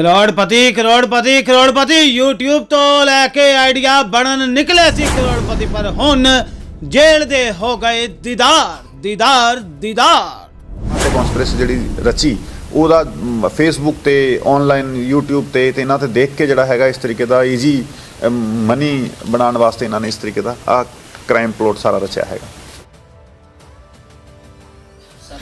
ਕਰੋੜਪਤੀ ਕਰੋੜਪਤੀ ਕਰੋੜਪਤੀ YouTube ਤੋਂ ਲੈ ਕੇ idea ਬਣਨ ਨਿਕਲੇ ਸੀ ਕਰੋੜਪਤੀ ਪਰ ਹੁਣ ਜੇਲ੍ਹ ਦੇ ਹੋ ਗਏ ਦੀਦਾਰ ਦੀਦਾਰ ਦੀਦਾਰ। ਤੇ ਕਨਸਪੀਰੇਸੀ ਜਿਹੜੀ ਰਚੀ ਉਹਦਾ ਫੇਸਬੁੱਕ ਤੇ ਆਨਲਾਈਨ YouTube ਤੇ ਤੇ ਇਹਨਾਂ ਤੇ ਦੇਖ ਕੇ ਜਿਹੜਾ ਹੈਗਾ ਇਸ ਤਰੀਕੇ ਦਾ ਈਜ਼ੀ ਮਨੀ ਬਣਾਉਣ ਵਾਸਤੇ ਇਹਨਾਂ ਨੇ ਇਸ ਤਰੀਕੇ ਦਾ ਆ ਕ੍ਰਾਈਮ ਪਲੋਟ ਸਾਰਾ ਰਚਿਆ ਹੈਗਾ।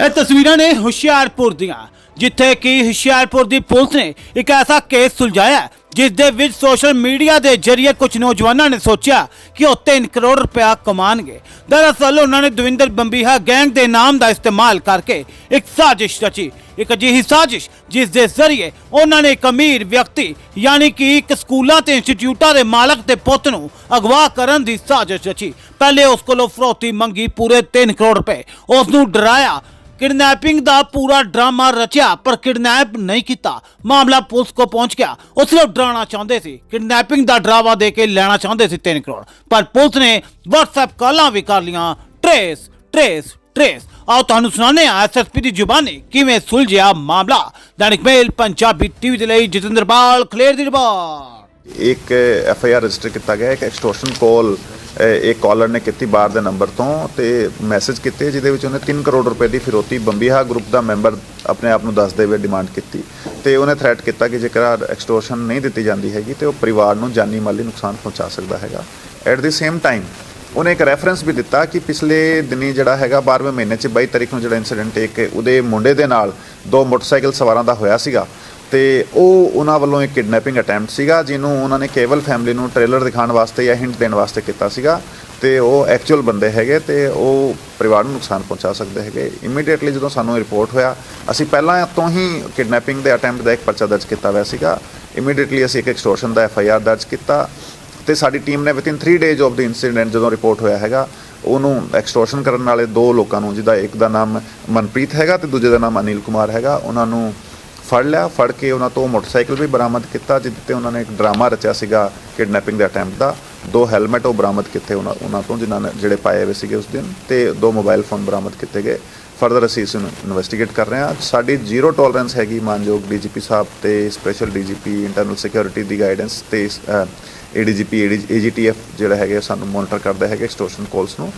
ਇਹ ਤਸਵੀਰਾਂ ਨੇ ਹੁਸ਼ਿਆਰਪੁਰ ਦੀਆਂ। ਜਿੱਥੇ ਕਿ ਹੁਸ਼ਿਆਰਪੁਰ ਦੀ ਪੁਲਿਸ ਨੇ ਇੱਕ ਐਸਾ ਕੇਸ ਸੁਲਝਾਇਆ, ਜਿਸ ਦੇ ਵਿੱਚ ਸੋਸ਼ਲ ਮੀਡੀਆ ਦੇ ਜ਼ਰੀਏ ਕੁਝ ਨੌਜਵਾਨਾਂ ਨੇ ਸੋਚਿਆ ਕਿ ਉਹ 3 ਕਰੋੜ ਰੁਪਇਆ ਕਮਾਣਗੇ। ਦਰਅਸਲ ਉਹਨਾਂ ਨੇ ਦਵਿੰਦਰ ਬੰਬੀਹਾ ਗੈਂਗ ਦੇ ਨਾਮ ਦਾ ਇਸਤੇਮਾਲ ਕਰਕੇ ਇੱਕ ਸਾਜ਼ਿਸ਼ ਰਚੀ। ਇੱਕ ਅਜਿਹੀ ਸਾਜ਼ਿਸ਼ ਜਿਸ ਦੇ ਜ਼ਰੀਏ ਉਹਨਾਂ ਨੇ ਇੱਕ ਅਮੀਰ ਵਿਅਕਤੀ, ਯਾਨੀ ਕਿ ਇੱਕ ਸਕੂਲਾਂ ਤੇ ਇੰਸਟੀਚਿਊਟਾਂ ਦੇ ਮਾਲਕ ਤੇ ਪੁੱਤ ਨੂੰ ਅਗਵਾ ਕਰਨ ਦੀ ਸਾਜ਼ਿਸ਼ ਰਚੀ। ਪਹਿਲੇ ਉਸ ਕੋਲੋਂ ਫਰੋਤੀ ਮੰਗੀ ਪੂਰੇ 3 ਕਰੋੜ ਰੁਪਏ। ਉਸ ਨੂੰ ਡਰਾਇਆ ਕਿਡਨੈਪਿੰਗ ਦਾ ਪੂਰਾ ਡਰਾਮਾ ਰਚਿਆ, ਪਰ ਕਿਡਨੈਪ ਨਹੀਂ ਕੀਤਾ। ਮਾਮਲਾ ਪੁਲਿਸ ਕੋ ਪਹੁੰਚ ਗਿਆ। ਉਹ ਸਿਰਫ ਡਰਾਉਣਾ ਚਾਹੁੰਦੇ ਸੀ। ਕਿਡਨੈਪਿੰਗ ਦਾ ਡਰਾਵਾ ਦੇ ਕੇ ਲੈਣਾ ਚਾਹੁੰਦੇ ਸੀ 3 ਕਰੋੜ। ਪਰ ਪੁਲਿਸ ਨੇ WhatsApp ਕਾਲਾਂ ਵੀ ਕਰ ਲੀਆਂ ਟ੍ਰੇਸ ਟ੍ਰੇਸ ਟ੍ਰੇਸ। ਆਓ ਤੁਹਾਨੂੰ ਸੁਣਾਉਂਦੇ ਹਾਂ ਐਸਐਸਪੀ ਦੀ ਜ਼ੁਬਾਨੀ। ਕਿਵੇਂ ਸੁਲਝਿਆ ਮਾਮਲਾ? ਦੈਨਿਕ ਮੇਲ, ਪੰਜਾਬੀ ਟੀਵੀ ਦੇ ਲਈ ਜਤਿੰਦਰ ਖਲੇਰ ਦੀ ਰਿਪੋਰਟ। ਇੱਕ ਐਫ ਆਈ ਆਰ ਰਜਿਸਟਰ ਕੀਤਾ ਗਿਆ। ਇੱਕ ਐਕਸਟੋਰਸ਼ਨ ਕਾਲ ਇਹ ਕਾਲਰ ਨੇ ਕੀਤੀ ਬਾਹਰ ਦੇ ਨੰਬਰ ਤੋਂ ਤੇ ਮੈਸੇਜ ਕੀਤੇ ਜਿਹਦੇ ਵਿੱਚ ਉਹਨੇ 3 ਕਰੋੜ ਰੁਪਏ ਦੀ ਫਿਰੋਤੀ ਬੰਬੀਹਾ ਗਰੁੱਪ ਦਾ ਮੈਂਬਰ ਆਪਣੇ ਆਪ ਨੂੰ ਦੱਸਦੇ ਹੋਏ ਡਿਮਾਂਡ ਕੀਤੀ। ਤੇ ਉਹਨੇ ਥ੍ਰੈਟ ਕੀਤਾ ਕਿ ਜੇਕਰ ਐਕਸਟੋਰਸ਼ਨ ਨਹੀਂ ਦਿੱਤੀ ਜਾਂਦੀ ਹੈਗੀ, ਤੇ ਉਹ ਪਰਿਵਾਰ ਨੂੰ ਜਾਨੀ ਮਾਲੀ ਨੁਕਸਾਨ ਪਹੁੰਚਾ ਸਕਦਾ ਹੈਗਾ। ਐਟ ਦੀ ਸੇਮ ਟਾਈਮ ਉਹਨੇ ਇੱਕ ਰੈਫਰੈਂਸ ਵੀ ਦਿੱਤਾ ਕਿ ਪਿਛਲੇ ਦਿਨੀ ਜਿਹੜਾ ਹੈਗਾ 12ਵੇਂ ਮਹੀਨੇ ਚ 22 ਤਾਰੀਖ ਨੂੰ ਜਿਹੜਾ ਇਨਸੀਡੈਂਟ ਇੱਕ ਉਹਦੇ ਮੁੰਡੇ ਦੇ ਨਾਲ ਦੋ ਮੋਟਰਸਾਈਕਲ ਸਵਾਰਾਂ ਦਾ ਹੋਇਆ ਸੀਗਾ। ਤੇ ਉਹ ਉਹਨਾਂ ਵੱਲੋਂ ਇੱਕ ਕਿਡਨੈਪਿੰਗ ਅਟੈਂਪਟ ਸੀਗਾ, ਜਿਹਨੂੰ ਉਹਨਾਂ ਨੇ ਕੇਵਲ ਫੈਮਿਲੀ ਨੂੰ ਟ੍ਰੇਲਰ ਦਿਖਾਉਣ ਵਾਸਤੇ ਜਾਂ ਹਿੰਟ ਦੇਣ ਵਾਸਤੇ ਕੀਤਾ ਸੀਗਾ ਤੇ ਉਹ ਐਕਚੁਅਲ ਬੰਦੇ ਹੈਗੇ ਤੇ ਉਹ ਪਰਿਵਾਰ ਨੂੰ ਨੁਕਸਾਨ ਪਹੁੰਚਾ ਸਕਦੇ ਹੈਗੇ। ਇਮੀਡੀਏਟਲੀ ਜਦੋਂ ਸਾਨੂੰ ਰਿਪੋਰਟ ਹੋਇਆ, ਅਸੀਂ ਪਹਿਲਾਂ ਤੋਂ ਹੀ ਕਿਡਨੈਪਿੰਗ ਦੇ ਅਟੈਂਪਟ ਦਾ ਇੱਕ ਪਰਚਾ ਦਰਜ ਕੀਤਾ ਹੋਇਆ ਸੀਗਾ। ਇਮੀਡੀਏਟਲੀ ਅਸੀਂ ਇੱਕ ਐਕਸਟੋਰਸ਼ਨ ਦਾ ਐਫ ਆਈ ਆਰ ਦਰਜ ਕੀਤਾ ਤੇ ਸਾਡੀ ਟੀਮ ਨੇ within 3 days of the incident ਜਦੋਂ ਰਿਪੋਰਟ ਹੋਇਆ ਹੈਗਾ, ਉਹਨੂੰ ਐਕਸਟੋਰਸ਼ਨ ਕਰਨ ਵਾਲੇ ਦੋ ਲੋਕਾਂ ਨੂੰ, ਜਿਹਦਾ ਇੱਕ ਦਾ ਨਾਮ ਮਨਪ੍ਰੀਤ ਹੈਗਾ ਤੇ ਦੂਜੇ ਦਾ ਨਾਮ ਅਨਿਲ ਕੁਮਾਰ ਹੈਗਾ, ਉਹਨਾਂ ਨੂੰ ਫੜ ਲਿਆ, ਫੜ ਕੇ ਉਹਨਾਂ ਤੋਂ ਮੋਟਰਸਾਈਕਲ ਵੀ ਬਰਾਮਦ ਕੀਤਾ, ਜਿਹਦੇ ਤੇ ਉਹਨਾਂ ਨੇ ਇੱਕ ਡਰਾਮਾ ਰਚਿਆ ਸੀਗਾ ਕਿਡਨੈਪਿੰਗ ਦੇ ਅਟੈਂਪਟ ਦਾ। ਦੋ ਹੈਲਮਟ ਉਹ ਬਰਾਮਦ ਕੀਤੇ ਉਹਨਾਂ ਉਹਨਾਂ ਤੋਂ, ਜਿਨ੍ਹਾਂ ਨੇ, ਜਿਹੜੇ ਪਾਏ ਹੋਏ ਸੀਗੇ ਉਸ ਦਿਨ, ਤੇ ਦੋ ਮੋਬਾਈਲ ਫੋਨ ਬਰਾਮਦ ਕੀਤੇ ਗਏ। ਫਰਦਰ ਅਸੀਂ ਇਸ ਨੂੰ ਇਨਵੈਸਟੀਗੇਟ ਕਰ ਰਹੇ ਹਾਂ। ਸਾਡੀ ਜ਼ੀਰੋ ਟੋਲਰੈਂਸ ਹੈਗੀ ਮਾਨਯੋਗ ਡੀਜੀਪੀ ਸਾਹਿਬ ਤੇ ਸਪੈਸ਼ਲ ਡੀਜੀਪੀ ਇੰਟਰਨਲ ਸਿਕਿਉਰਿਟੀ ਦੀ ਗਾਈਡੈਂਸ ਤੇ ਏਡੀਜੀਪੀ ਏਜੀਟੀਐਫ ਜਿਹੜਾ ਹੈਗੇ ਸਾਨੂੰ ਮੋਨੀਟਰ ਕਰਦੇ ਹੈਗੇ ਐਕਸਟੋਰਸ਼ਨ ਕਾਲਸ ਨੂੰ।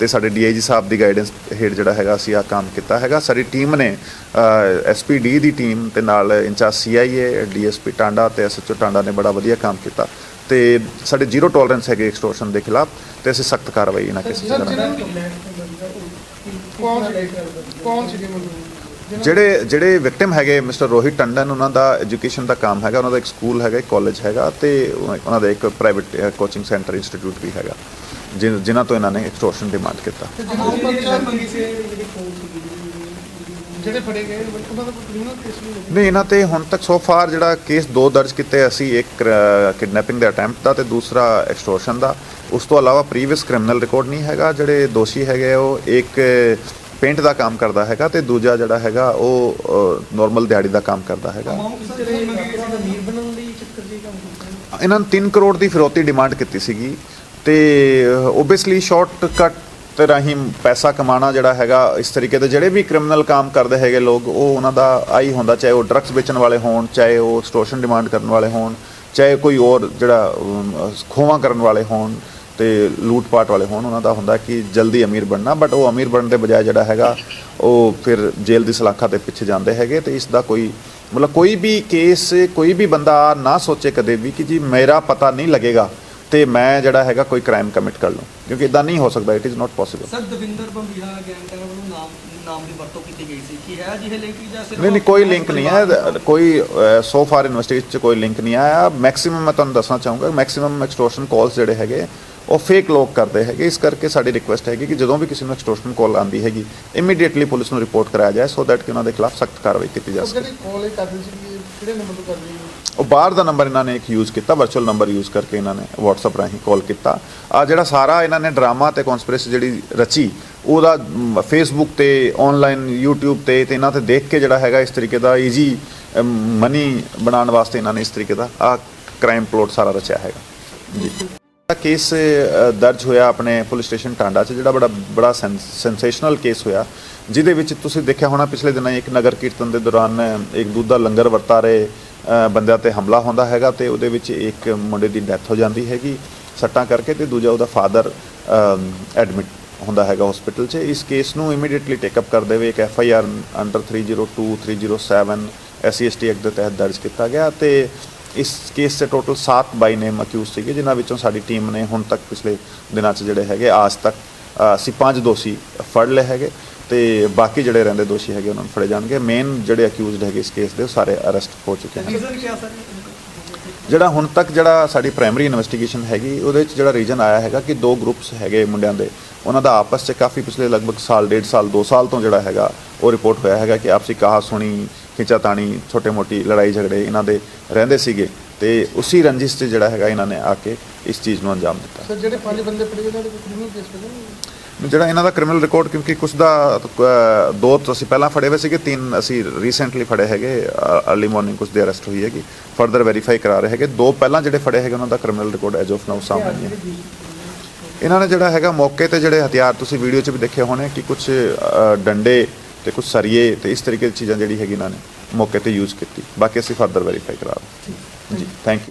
ਤੇ ਸਾਡੇ ਡੀਆਈਜੀ ਸਾਹਿਬ ਦੀ ਗਾਈਡੈਂਸ ਹੇਠ ਜਿਹੜਾ ਹੈਗਾ ਅਸੀਂ ਆ ਕੰਮ ਕੀਤਾ ਹੈਗਾ। ਸਾਡੀ ਟੀਮ ਨੇ ਐਸਪੀਡੀ ਦੀ ਟੀਮ ਤੇ ਨਾਲ ਇੰਚਾਰਜ ਸੀਆਈਏ ਡੀਐਸਪੀ ਟਾਂਡਾ ਤੇ ਐਸਐਚਓ ਟਾਂਡਾ ਨੇ ਬੜਾ ਵਧੀਆ ਕੰਮ ਕੀਤਾ। ਤੇ ਸਾਡੇ ਜ਼ੀਰੋ ਟੋਲਰੈਂਸ ਹੈਗੇ ਐਕਸਟੋਰਸ਼ਨ ਦੇ ਖਿਲਾਫ ਤੇ ਅਸੀਂ ਸਖਤ ਕਾਰਵਾਈ ਇਹਨਾਂ ਕੇਸਿਸ ਸਰ ਕਰਾਂਗੇ। ਕੌਣ ਸੀ? ਕੌਣ ਸੀ ਮਤਲਬ ਜਿਹੜੇ ਜਿਹੜੇ ਵਿਕਟਿਮ ਹੈਗੇ ਮਿਸਟਰ ਰੋਹਿਤ ਟੰਡਨ ਉਹਨਾਂ ਦਾ ਐਜੂਕੇਸ਼ਨ ਦਾ ਕੰਮ ਹੈਗਾ ਉਹਨਾਂ ਦਾ ਇੱਕ ਸਕੂਲ ਹੈਗਾ ਇੱਕ ਕਾਲਜ ਹੈਗਾ ਤੇ ਉਹਨਾਂ ਦਾ ਇੱਕ ਪ੍ਰਾਈਵੇਟ ਕੋਚਿੰਗ ਸੈਂਟਰ ਇੰਸਟੀਚਿਊਟ ਵੀ ਹੈਗਾ ਜਿਨ- ਜਿਨ੍ਹਾਂ ਤੋਂ ਇਹਨਾਂ ਨੇ ਐਕਸਟੋਰਸ਼ਨ ਡਿਮਾਂਡ ਕੀਤਾ ਤੇ ਜਿਹਨਾਂ ਦੀ ਪਰਚਾ ਮੰਗੀ ਸੀ ਜਿਹੜੇ ਫੜੇ ਗਏ ਉਹਨਾਂ ਦਾ ਕੋਈ ਕ੍ਰਿਮੀਨਲ ਕੇਸ ਵੀ ਹੋਊਗਾ ਨਹੀਂ ਇਹਨਾਂ ਤੇ ਹੁਣ ਤੱਕ ਸੋ ਫਾਰ ਜਿਹੜਾ ਕੇਸ ਦੋ ਦਰਜ ਕੀਤੇ ਅਸੀਂ ਇੱਕ ਕਿਡਨੈਪਿੰਗ ਦੇ ਅਟੈਂਪਟ ਦਾ ਤੇ ਦੂਸਰਾ ਐਕਸਟੋਰਸ਼ਨ ਦਾ। ਉਸ ਤੋਂ ਇਲਾਵਾ ਪ੍ਰੀਵੀਅਸ ਕ੍ਰਿਮੀਨਲ ਰਿਕਾਰਡ ਨਹੀਂ ਹੈਗਾ ਜਿਹੜੇ ਦੋਸ਼ੀ ਹੈਗੇ ਉਹ ਇੱਕ ਪੇਂਟ ਦਾ ਕੰਮ ਕਰਦਾ ਹੈਗਾ ਤੇ ਦੂਜਾ ਜਿਹੜਾ ਹੈਗਾ ਉਹ ਨਾਰਮਲ ਦਿਹਾੜੀ ਦਾ ਕੰਮ ਕਰਦਾ ਹੈਗਾ। ਇਹਨਾਂ ਨੇ 3 ਕਰੋੜ ਦੀ ਫਿਰੌਤੀ ਡਿਮਾਂਡ ਕੀਤੀ ਸੀਗੀ ਤੇ ਓਬਵੀਅਸਲੀ ਸ਼ਾਰਟਕਟ ਤੇ ਰਾਹੀਂ ਪੈਸਾ ਕਮਾਉਣਾ ਜਿਹੜਾ ਹੈਗਾ ਇਸ ਤਰੀਕੇ ਦੇ ਜਿਹੜੇ ਵੀ ਕ੍ਰਿਮੀਨਲ ਕੰਮ ਕਰਦੇ ਹੈਗੇ ਲੋਕ ਉਹ ਉਹਨਾਂ ਦਾ ਆਈ ਹੁੰਦਾ ਚਾਹੇ ਉਹ ਡਰੱਗਸ ਵੇਚਣ ਵਾਲੇ ਹੋਣ ਚਾਹੇ ਉਹ ਸਟੋਸ਼ਨ ਡਿਮਾਂਡ ਕਰਨ ਵਾਲੇ ਹੋਣ ਚਾਹੇ ਕੋਈ ਹੋਰ ਜਿਹੜਾ ਅਮ, ਕਰਨ ਵਾਲੇ ਹੋਣ ਤੇ ਲੂਟਪਾਟ ਵਾਲੇ ਹੋਣ ਉਹਨਾਂ ਦਾ ਹੁੰਦਾ ਕਿ ਜਲਦੀ ਅਮੀਰ ਬਣਨਾ ਬਟ ਉਹ ਅਮੀਰ ਬਣਨ ਦੇ ਬਜਾਏ ਜਿਹੜਾ ਹੈਗਾ ਉਹ ਫਿਰ ਜੇਲ੍ਹ ਦੀ ਸਲਾਖਾਂ 'ਤੇ ਪਿੱਛੇ ਜਾਂਦੇ ਹੈਗੇ ਤੇ ਇਸ ਦਾ ਕੋਈ ਮਤਲਬ ਕੋਈ ਵੀ ਕੇਸ ਕੋਈ ਵੀ ਬੰਦਾ ਨਾ ਸੋਚੇ ਕਦੇ ਵੀ ਕਿ ਜੀ ਮੇਰਾ ਪਤਾ ਨਹੀਂ ਲੱਗੇਗਾ। ਤੇ ਮੈਂ ਜਿਹੜਾ ਹੈਗਾ ਕੋਈ ਕ੍ਰਾਈਮ ਕਮਿਟ ਕਰ ਲਵਾਂ ਕਿਉਂਕਿ ਇਦਾਂ ਨਹੀਂ ਹੋ ਸਕਦਾ it is not possible sir Davinder Bambiha gang ਦਾ ਵੱਲੋਂ ਨਾਮ ਨਾਮ ਦੀ ਵਰਤੋਂ ਕੀਤੀ ਗਈ ਸੀ। ਕੀ ਹੈ ਜਿਹੇ ਲਿੰਕ ਜਾਂ ਸਿਰਫ ਨਹੀਂ ਨਹੀਂ ਕੋਈ ਲਿੰਕ ਨਹੀਂ ਹੈ। ਕੋਈ ਸੋ ਫਾਰ ਇਨਵੈਸਟੀਗੇਸ਼ਨ ਚ ਕੋਈ ਲਿੰਕ ਨਹੀਂ ਆਇਆ। ਮੈਕਸਿਮਮ ਮੈਂ ਤੁਹਾਨੂੰ ਦੱਸਣਾ ਚਾਹੂੰਗਾ ਮੈਕਸਿਮਮ ਐਕਸਟੋਰਸ਼ਨ ਕਾਲਸ ਜਿਹੜੇ ਹੈਗੇ ਉਹ ਫੇਕ ਲੋਕ ਕਰਦੇ ਹੈਗੇ। ਇਸ ਕਰਕੇ ਸਾਡੀ ਰਿਕੁਐਸਟ ਹੈਗੀ ਕਿ ਜਦੋਂ ਵੀ ਕਿਸੇ ਨੂੰ ਐਕਸਟੋਰਸ਼ਨ ਕਾਲ ਆਂਦੀ ਹੈਗੀ ਇਮੀਡੀਏਟਲੀ ਪੁਲਿਸ ਨੂੰ ਰਿਪੋਰਟ ਕਰਾਇਆ ਜਾਏ ਸੋ ਦੈਟ ਕਿ ਉਹਨਾਂ ਦੇ ਖਿਲਾਫ ਸਖਤ ਕਾਰਵਾਈ ਕੀਤੀ ਜਾ ਸਕੇ। ਜਿਹੜੀ ਕਾਲ ਇਹ ਕਰਦੇ ਸੀ ਕਿ ਕਿਹੜੇ ਨੰਬਰ ਤੋਂ ਕਰਦੇ ਸੀ? ਉਹ ਬਾਹਰ ਦਾ ਨੰਬਰ ਇਹਨਾਂ ਨੇ ਇੱਕ ਯੂਜ਼ ਕੀਤਾ ਵਰਚੁਅਲ ਨੰਬਰ ਯੂਜ਼ ਕਰਕੇ ਇਹਨਾਂ ਨੇ WhatsApp ਰਾਹੀਂ ਕਾਲ ਕੀਤਾ। ਆ ਜਿਹੜਾ ਸਾਰਾ ਇਹਨਾਂ ਨੇ ਡਰਾਮਾ ਤੇ ਕਨਸਪੀਰੇਸੀ ਜਿਹੜੀ ਰਚੀ, ਉਹਦਾ ਫੇਸਬੁੱਕ ਤੇ ਆਨਲਾਈਨ YouTube ਤੇ ਤੇ ਇਹਨਾਂ ਤੇ ਦੇਖ ਕੇ ਜਿਹੜਾ ਹੈਗਾ ਇਸ ਤਰੀਕੇ ਦਾ ਈਜ਼ੀ ਮਨੀ ਬਣਾਉਣ ਵਾਸਤੇ ਇਹਨਾਂ ਨੇ ਇਸ ਤਰੀਕੇ ਦਾ ਆ ਕ੍ਰਾਈਮ ਪਲੋਟ ਸਾਰਾ ਰਚਿਆ ਹੈਗਾ। ਜੀ। ਕੇਸ ਦਰਜ ਹੋਇਆ ਆਪਣੇ ਪੁਲਿਸ ਸਟੇਸ਼ਨ ਟਾਂਡਾ 'ਚ, ਜਿਹੜਾ ਬੜਾ ਬੜਾ ਸੈਂਸੇਸ਼ਨਲ ਕੇਸ ਹੋਇਆ। ਜਿਹਦੇ ਵਿੱਚ ਤੁਸੀਂ ਦੇਖਿਆ ਹੋਣਾ ਪਿਛਲੇ ਦਿਨਾਂ ਇੱਕ ਨਗਰ ਕੀਰਤਨ ਦੇ ਦੌਰਾਨ ਇੱਕ ਦੁੱਧ ਦਾ ਲੰਗਰ ਵਰਤਾ ਰਹੇ। ਬੰਦਿਆਂ ਤੇ ਹਮਲਾ ਹੁੰਦਾ ਹੈਗਾ ਤੇ ਉਹਦੇ ਵਿੱਚ ਇੱਕ ਮੁੰਡੇ ਦੀ ਡੈਥ ਹੋ ਜਾਂਦੀ ਹੈਗੀ। ਸੱਟਾਂ ਕਰਕੇ ਤੇ ਦੂਜਾ ਉਹਦਾ ਫਾਦਰ ਐਡਮਿਟ ਹੁੰਦਾ ਹੈਗਾ ਹਸਪੀਟਲ 'ਚ। ਇਸ ਕੇਸ ਨੂੰ ਇਮੀਡੀਏਟਲੀ ਟੇਕ ਅਪ ਕਰਦੇ ਹੋਏ ਇੱਕ F I R under 302 307 SC ST act ਦੇ ਤਹਿਤ ਦਰਜ ਕੀਤਾ ਗਿਆ ਤੇ ਇਸ ਕੇਸ 'ਚ ਟੋਟਲ 7 ਬਾਈ ਨੇਮ ਅਕਿਊਜ਼ ਸੀਗੇ, ਜਿਨ੍ਹਾਂ ਵਿੱਚੋਂ ਸਾਡੀ ਟੀਮ ਨੇ ਹੁਣ ਤੱਕ ਪਿਛਲੇ ਦਿਨਾਂ 'ਚ ਜਿਹੜੇ ਹੈਗੇ, ਆਜ ਤੱਕ ਅਸੀਂ ਪੰਜ ਦੋਸ਼ੀ ਫੜ ਲਏ ਹੈਗੇ। ਤੇ ਬਾਕੀ ਜਿਹੜੇ ਰਹਿੰਦੇ ਦੋਸ਼ੀ ਹੈਗੇ ਉਹਨਾਂ ਨੂੰ ਫੜੇ ਜਾਣਗੇ। ਮੇਨ ਜਿਹੜੇ ਅਕਿਊਜ਼ਡ ਹੈਗੇ ਇਸ ਕੇਸ ਦੇ ਉਹ ਸਾਰੇ ਅਰੈਸਟ ਹੋ ਚੁੱਕੇ ਹਨ। ਜਿਹੜਾ ਹੁਣ ਤੱਕ ਜਿਹੜਾ ਸਾਡੀ ਪ੍ਰਾਇਮਰੀ ਇਨਵੈਸਟੀਗੇਸ਼ਨ ਹੈਗੀ ਉਹਦੇ ਵਿੱਚ ਜਿਹੜਾ ਰੀਜਨ ਆਇਆ ਹੈਗਾ ਕਿ ਦੋ ਗਰੁੱਪਸ ਹੈਗੇ ਮੁੰਡਿਆਂ ਦੇ। ਉਹਨਾਂ ਦਾ ਆਪਸ 'ਚ ਕਾਫੀ ਪਿਛਲੇ ਲਗਭਗ ਸਾਲ ਡੇਢ ਸਾਲ 2 ਸਾਲ ਤੋਂ ਜਿਹੜਾ ਹੈਗਾ ਉਹ ਰਿਪੋਰਟ ਹੋਇਆ ਹੈਗਾ ਕਿ ਆਪਸੀ ਕਹਾ ਸੁਣੀ ਖਿੱਚਾਤਾਣੀ ਛੋਟੇ ਮੋਟੀ ਲੜਾਈ ਝਗੜੇ ਇਹਨਾਂ ਦੇ ਰਹਿੰਦੇ ਸੀਗੇ। ਤੇ ਉਸੇ ਰੰਜਿਸ਼ 'ਚ ਜਿਹੜਾ ਹੈਗਾ ਇਹਨਾਂ ਨੇ ਆ ਕੇ ਇਸ ਚੀਜ਼ ਨੂੰ ਅੰਜਾਮ ਦਿੱਤਾ। ਸਰ ਜਿਹੜੇ ਪੰਜ ਬੰਦੇ ਫੜੇ ਉਹਨਾਂ ਦੇ ਕੋਈ ਕ੍ਰਿਮੀਨਲ ਕੇਸ ਪਹਿਲਾਂ ਜਿਹੜਾ ਇਹਨਾਂ ਦਾ ਕ੍ਰਿਮੀਨਲ ਰਿਕਾਰਡ ਕਿਉਂਕਿ ਕੁਝ ਦਾ ਦੋ ਤਾਂ ਅਸੀਂ ਪਹਿਲਾਂ ਫੜੇ ਹੋਏ ਸੀਗੇ ਤਿੰਨ ਅਸੀਂ ਰੀਸੈਂਟਲੀ ਫੜੇ ਹੈਗੇ ਅਰਲੀ ਮਾਰਨਿੰਗ ਕੁਝ ਦੇ ਅਰੈਸਟ ਹੋਈ ਹੈਗੀ ਫਰਦਰ ਵੈਰੀਫਾਈ ਕਰਾ ਰਹੇ ਹੈਗੇ। ਦੋ ਪਹਿਲਾਂ ਜਿਹੜੇ ਫੜੇ ਹੈਗੇ ਉਹਨਾਂ ਦਾ criminal record as of now ਸਾਹਮਣੇ ਹੈ ਇਹਨਾਂ ਨੇ ਜਿਹੜਾ ਹੈਗਾ ਮੌਕੇ ਤੇ ਜਿਹੜੇ ਹਥਿਆਰ ਤੁਸੀਂ ਵੀਡੀਓ 'ਚ ਵੀ ਦੇਖੇ ਹੋਣੇ ਕਿ ਕੁਝ ਡੰਡੇ ਤੇ ਕੁਝ ਸਰੀਏ ਤੇ ਇਸ ਤਰੀਕੇ ਦੀ ਚੀਜ਼ਾਂ ਜਿਹੜੀ ਹੈਗੀ ਇਹਨਾਂ ਨੇ ਮੌਕੇ ਤੇ ਯੂਜ਼ ਕੀਤੀ। ਬਾਕੀ ਅਸੀਂ ਫਰਦਰ ਵੈਰੀਫਾਈ ਕਰਾ ਰਹੇ ਜੀ ਥੈਂਕ ਯੂ